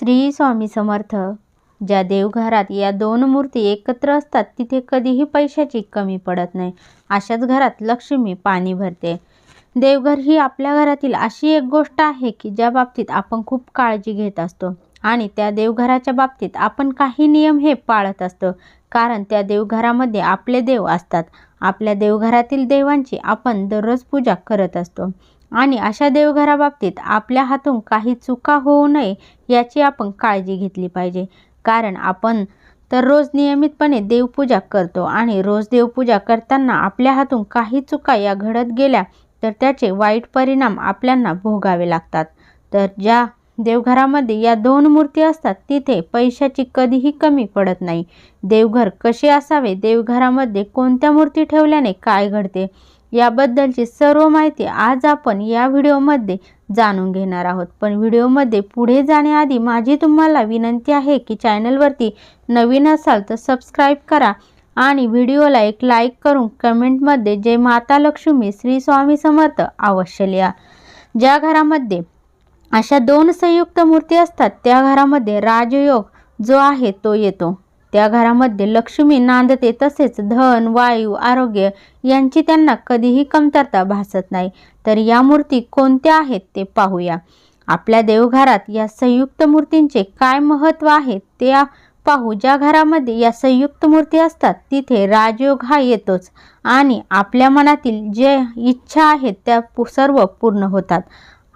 श्री स्वामी समर्थ ज्या देवघरात या दोन मूर्ती एकत्र असतात तिथे कधीही पैशाची कमी पडत नाही. अशाच घरात लक्ष्मी पाणी भरते. देवघर ही आपल्या घरातील अशी एक गोष्ट आहे की ज्या बाबतीत आपण खूप काळजी घेत असतो आणि त्या देवघराच्या बाबतीत आपण काही नियम हे पाळत असतो. कारण त्या देवघरामध्ये आपले देव असतात. आपल्या देवघरातील देवांची आपण दररोज पूजा करत असतो. आणि अशा देवघराबाबतीत आपल्या हातून काही चुका होऊ नये याची आपण काळजी घेतली पाहिजे. कारण आपण तर रोज नियमितपणे देवपूजा करतो आणि रोज देवपूजा करताना आपल्या हातून काही चुका या घडत गेल्या तर त्याचे वाईट परिणाम आपल्यांना भोगावे लागतात. तर ज्या देवघरामध्ये या दोन मूर्ती असतात तिथे पैशाची कधीही कमी पडत नाही. देवघर कसे असावे? देवघरामध्ये कोणत्या मूर्ती ठेवल्याने काय घडते? याबद्दलची सर्व माहिती आज आपण या व्हिडिओमध्ये जाणून घेणार आहोत. पण व्हिडिओमध्ये पुढे जाण्याआधी माझी तुम्हाला विनंती आहे की चॅनलवरती नवीन असाल तर सबस्क्राईब करा आणि व्हिडिओला एक लाईक करून कमेंटमध्ये जय माता लक्ष्मी श्री स्वामी समर्थ अवश्य लिहा. ज्या घरामध्ये अशा दोन संयुक्त मूर्ती असतात त्या घरामध्ये राजयोग जो आहे तो येतो. त्या घरामध्ये लक्ष्मी नांदते तसेच धन वायू आरोग्य यांची त्यांना कधीही कमतरता भासत नाही. तर या मूर्ती कोणत्या आहेत ते पाहूया. आपल्या देवघरात या संयुक्त मूर्तींचे काय महत्त्व आहे ते पाहू. ज्या घरामध्ये या संयुक्त मूर्ती असतात तिथे राजयोग हा येतोच आणि आपल्या मनातील जे इच्छा आहेत त्या सर्व पूर्ण होतात.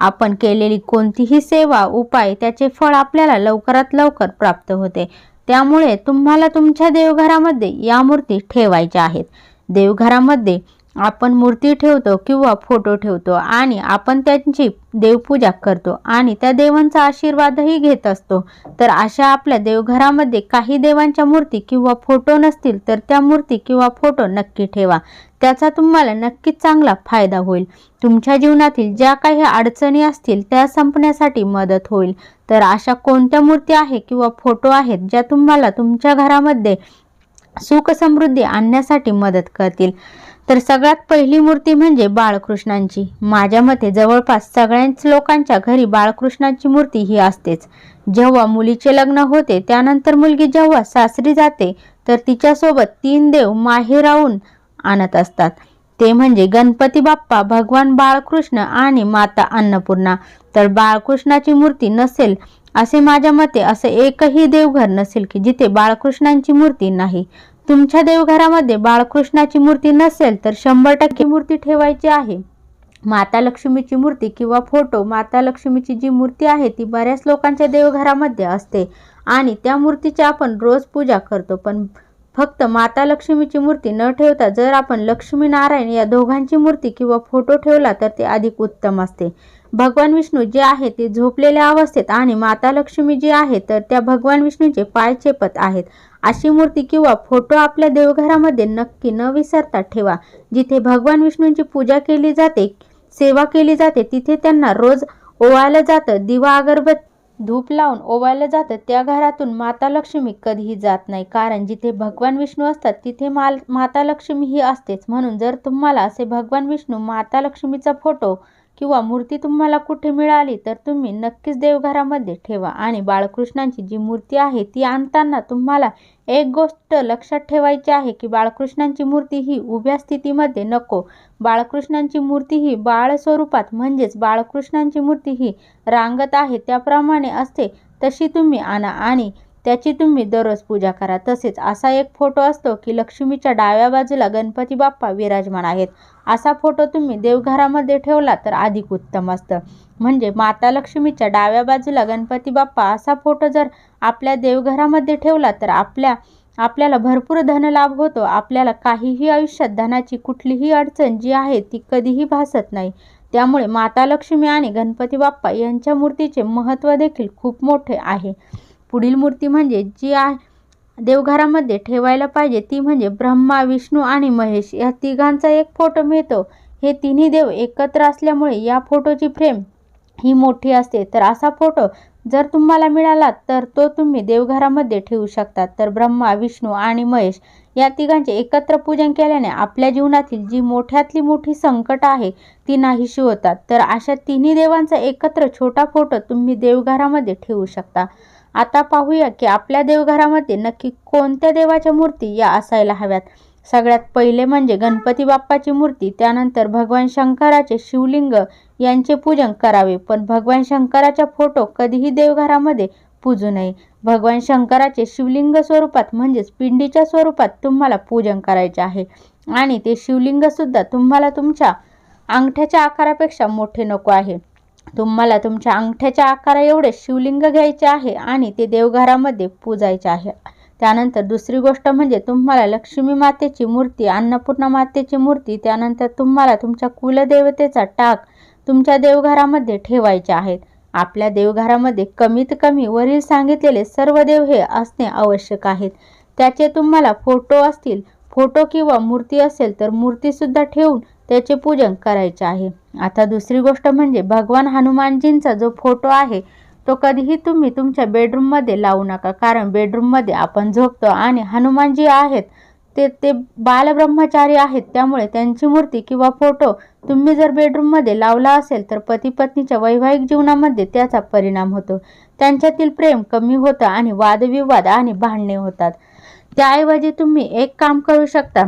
आपण केलेली कोणतीही सेवा उपाय त्याचे फळ आपल्याला लवकरात लवकर प्राप्त होते. त्यामुळे तुम्हाला तुमच्या देवघरामध्ये या मूर्ती ठेवायच्या आहेत. देवघरामध्ये आपण मूर्ती ठेवतो किंवा फोटो ठेवतो आणि आपण त्यांची देवपूजा करतो आणि त्या देवांचा आशीर्वादही घेत असतो. तर अशा आपल्या देवघरामध्ये काही देवांच्या मूर्ती किंवा फोटो नसतील तर त्या मूर्ती किंवा फोटो नक्की ठेवा. त्याचा तुम्हाला नक्कीच चांगला फायदा होईल. तुमच्या जीवनातील ज्या काही अडचणी असतील त्या संपण्यासाठी मदत होईल. तर अशा कोणत्या मूर्ती आहे किंवा फोटो आहेत ज्या तुम्हाला तुमच्या घरामध्ये सुख समृद्धी आणण्यासाठी मदत करतील? तर सगळ्यात पहिली मूर्ती म्हणजे बाळकृष्णांची. माझ्या मते जवळपास सगळ्याच लोकांच्या घरी बाळकृष्णांची मूर्ती ही असतेच. जेव्हा मुलीचे लग्न होते त्यानंतर मुलगी जेव्हा सासरी जाते तर तिच्यासोबत तीन देव माहे राहून आणत असतात. ते म्हणजे गणपती बाप्पा भगवान बाळकृष्ण आणि माता अन्नपूर्णा. तर बाळकृष्णाची मूर्ती नसेल असे माझ्या मते असे एकही देवघर नसेल की जिथे बाळकृष्णांची मूर्ती नाही. तुमच्या देवघरामध्ये बाळकृष्णाची मूर्ती नसेल तर शंभर टक्के मूर्ती ठेवायची आहे. माता लक्ष्मीची मूर्ती किंवा फोटो माता लक्ष्मीची जी मूर्ती आहे ती बऱ्याच लोकांच्या देवघरामध्ये असते आणि त्या मूर्तीची आपण रोज पूजा करतो. पण फक्त माता लक्ष्मीची मूर्ती न ठेवता जर आपण लक्ष्मीनारायण या दोघांची मूर्ती किंवा फोटो ठेवला तर ते अधिक उत्तम असते. भगवान विष्णू जे आहे ते झोपलेल्या अवस्थेत आणि माता लक्ष्मी जी आहे तर त्या भगवान विष्णूचे पाय चेपत आहेत. अशी मूर्ती किंवा फोटो आपल्या देवघरामध्ये नक्की न विसरता ठेवा. जिथे भगवान विष्णूंची पूजा केली जाते सेवा केली जाते तिथे त्यांना रोज ओवाळलं जातं. दिवा अगरबत्ती धूप लावून ओवाळलं जातं. त्या घरातून माता लक्ष्मी कधीही जात नाही. कारण जिथे भगवान विष्णू असतात तिथे माल माता लक्ष्मी ही असतेच. म्हणून जर तुम्हाला असे भगवान विष्णू माता लक्ष्मीचा फोटो किंवा मूर्ती तुम्हाला कुठे मिळाली तर तुम्ही नक्कीच देवघरामध्ये ठेवा. आणि बाळकृष्णांची जी मूर्ती आहे ती आणताना तुम्हाला एक गोष्ट लक्षात ठेवायची आहे की बाळकृष्णांची मूर्ती ही उभ्या स्थितीमध्ये नको. बाळकृष्णांची मूर्ती ही बाळ स्वरूपात म्हणजेच बाळकृष्णांची मूर्ती ही रांगत आहे त्याप्रमाणे असते तशी तुम्ही आणा. आणि त्याची तुम्ही दररोज पूजा करा. तसेच असा एक फोटो असतो की लक्ष्मीच्या डाव्या बाजूला गणपती बाप्पा विराजमान आहेत. असा फोटो तुम्ही देवघरामध्ये ठेवला तर अधिक उत्तम असतं. म्हणजे माता लक्ष्मीच्या डाव्या बाजूला गणपती बाप्पा असा फोटो जर आपल्या देवघरामध्ये ठेवला तर आपल्या आपल्याला भरपूर धनलाभ होतो. आपल्याला काहीही आयुष्यात धनाची कुठलीही अडचण जी आहे ती कधीही भासत नाही. त्यामुळे माता लक्ष्मी आणि गणपती बाप्पा यांच्या मूर्तीचे महत्त्व देखील खूप मोठे आहे. पुढील मूर्ती म्हणजे जी आहे देवघरामध्ये ठेवायला पाहिजे ती म्हणजे ब्रह्मा विष्णू आणि महेश. या तिघांचा एक फोटो मिळतो. हे तिन्ही देव एकत्र असल्यामुळे या फोटोची फ्रेम ही मोठी असते. तर असा फोटो जर तुम्हाला मिळाला तर तो तुम्ही देवघरामध्ये ठेवू शकता. तर ब्रह्मा विष्णू आणि महेश या तिघांचे एकत्र पूजन केल्याने आपल्या जीवनातील जी मोठ्यातली मोठी संकट आहे ती नाहीशी होतात. तर अशा तिन्ही देवांचा एकत्र छोटा फोटो तुम्ही देवघरामध्ये ठेवू शकता. आता पाहूया की आपल्या देवघरामध्ये नक्की कोणत्या देवाच्या मूर्ती या असायला हव्यात? सगळ्यात पहिले म्हणजे गणपती बाप्पाची मूर्ती त्यानंतर भगवान शंकराचे शिवलिंग यांचे पूजन करावे. पण भगवान शंकराचा फोटो कधीही देवघरामध्ये पूजू नये. भगवान शंकराचे शिवलिंग स्वरूपात म्हणजेच पिंडीच्या स्वरूपात तुम्हाला पूजन करायचे आहे. आणि ते शिवलिंग सुद्धा तुम्हाला तुमच्या अंगठ्याच्या आकारापेक्षा मोठे नको आहे. तुम्हाला तुमच्या अंगठ्याच्या आकारा एवढे शिवलिंग घ्यायचे आहे आणि ते देवघरामध्ये पूजायचे आहे. त्यानंतर दुसरी गोष्ट म्हणजे तुम्हाला लक्ष्मी मातेची मूर्ती अन्नपूर्णा मातेची मूर्ती त्यानंतर तुम्हाला तुमच्या कुलदेवतेचा टाक तुमच्या देवघरामध्ये ठेवायचे आहेत. आपल्या देवघरामध्ये कमीत कमी वरील सांगितलेले सर्व देव हे असणे आवश्यक आहेत. त्याचे तुम्हाला फोटो असतील फोटो किंवा मूर्ती असेल तर मूर्तीसुद्धा ठेवून त्याचे पूजन करायचे आहे. आता दुसरी गोष्ट म्हणजे भगवान हनुमानजींचा जो फोटो आहे तो कधीही तुम्ही तुमच्या बेडरूममध्ये लावू नका. कारण बेडरूममध्ये आपण झोपतो आणि हनुमानजी आहेत ते ते बालब्रह्मचारी आहेत. त्यामुळे त्यांची मूर्ती किंवा फोटो तुम्ही जर बेडरूममध्ये लावला असेल तर पती पत्नीच्या वैवाहिक जीवनामध्ये त्याचा परिणाम होतो. त्यांच्यातील प्रेम कमी होतं आणि वादविवाद आणि भांडणे होतात. त्याऐवजी तुम्ही एक काम करू शकता.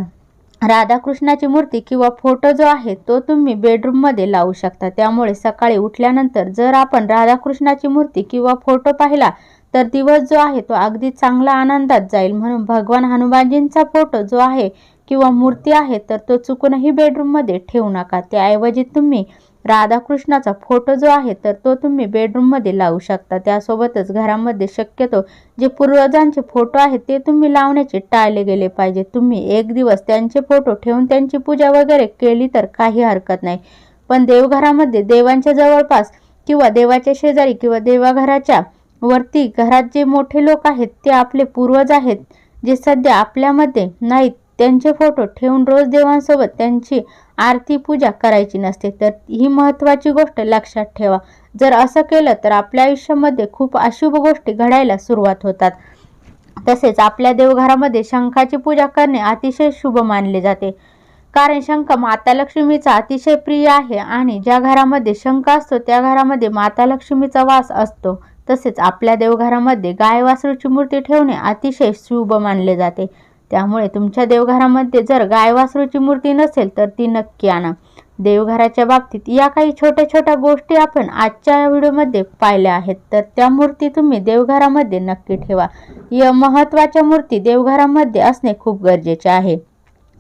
राधाकृष्णाची मूर्ती किंवा फोटो जो आहे तो तुम्ही बेडरूममध्ये लावू शकता. त्यामुळे सकाळी उठल्यानंतर जर आपण राधाकृष्णाची मूर्ती किंवा फोटो पाहिला तर दिवस जो आहे तो अगदी चांगला आनंदात जाईल. म्हणून भगवान हनुमानजींचा फोटो जो आहे किंवा मूर्ती आहे तर तो चुकूनही बेडरूममध्ये ठेवू नका. त्याऐवजी तुम्ही राधाकृष्णाचा फोटो जो आहे तर तो तुम्ही बेडरूममध्ये लावू शकता. त्यासोबतच घरामध्ये शक्यतो जे पूर्वजांचे फोटो आहेत ते तुम्ही लावण्याचे टाळले गेले पाहिजे. तुम्ही एक दिवस त्यांचे फोटो ठेवून त्यांची पूजा वगैरे केली तर काही हरकत नाही. पण देवघरामध्ये देवांच्या जवळपास किंवा देवाच्या शेजारी किंवा देवाघराच्या वरती घरात जे मोठे लोक आहेत ते आपले पूर्वज आहेत जे सध्या आपल्यामध्ये नाहीत. त्यांचे फोटो ठेवून रोज देवांसोबत त्यांची आरती पूजा करायची नसते. तर ही महत्त्वाची गोष्ट लक्षात ठेवा. जर असं केलं तर आपल्या आयुष्यामध्ये खूप अशुभ गोष्टी घडायला सुरुवात होतात. तसेच आपल्या देवघरामध्ये शंखाची पूजा करणे अतिशय शुभ मानले जाते. कारण शंख माता लक्ष्मीचा अतिशय प्रिय आहे आणि ज्या घरामध्ये शंख असतो त्या घरामध्ये माता लक्ष्मीचा वास असतो. तसेच आपल्या देवघरामध्ये गाय वासरूची मूर्ती ठेवणे अतिशय शुभ मानले जाते. त्यामुळे तुमच्या देवघरामध्ये जर गाय वासरूची मूर्ती नसेल तर ती नक्की आणा. देवघराच्या बाबतीत या काही छोट्या छोट्या गोष्टी आपण आजच्या व्हिडिओमध्ये पाहिल्या आहेत. तर त्या मूर्ती तुम्ही देवघरामध्ये नक्की ठेवा. या महत्त्वाच्या मूर्ती देवघरामध्ये असणे खूप गरजेचे आहे.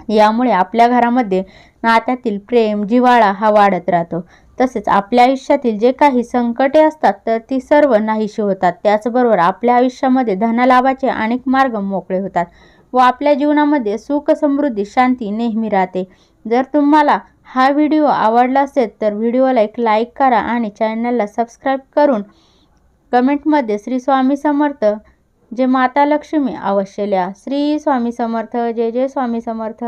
यामुळे आपल्या घरामध्ये नात्यातील प्रेम जिव्हाळा हा वाढत राहतो. तसेच आपल्या आयुष्यातील जे काही संकटे असतात तर ती सर्व नाहीशी होतात. त्याचबरोबर आपल्या आयुष्यामध्ये धनलाभाचे अनेक मार्ग मोकळे होतात. व आपल्या जीवनामध्ये सुख समृद्धी शांती नेहमी राहते. जर तुम्हाला हा व्हिडिओ आवडला असेल तर व्हिडिओला एक लाईक करा आणि चॅनलला सबस्क्राईब करून कमेंटमध्ये श्री स्वामी समर्थ जे माता लक्ष्मी अवश्य लिहा. श्री स्वामी समर्थ जय जय स्वामी समर्थ.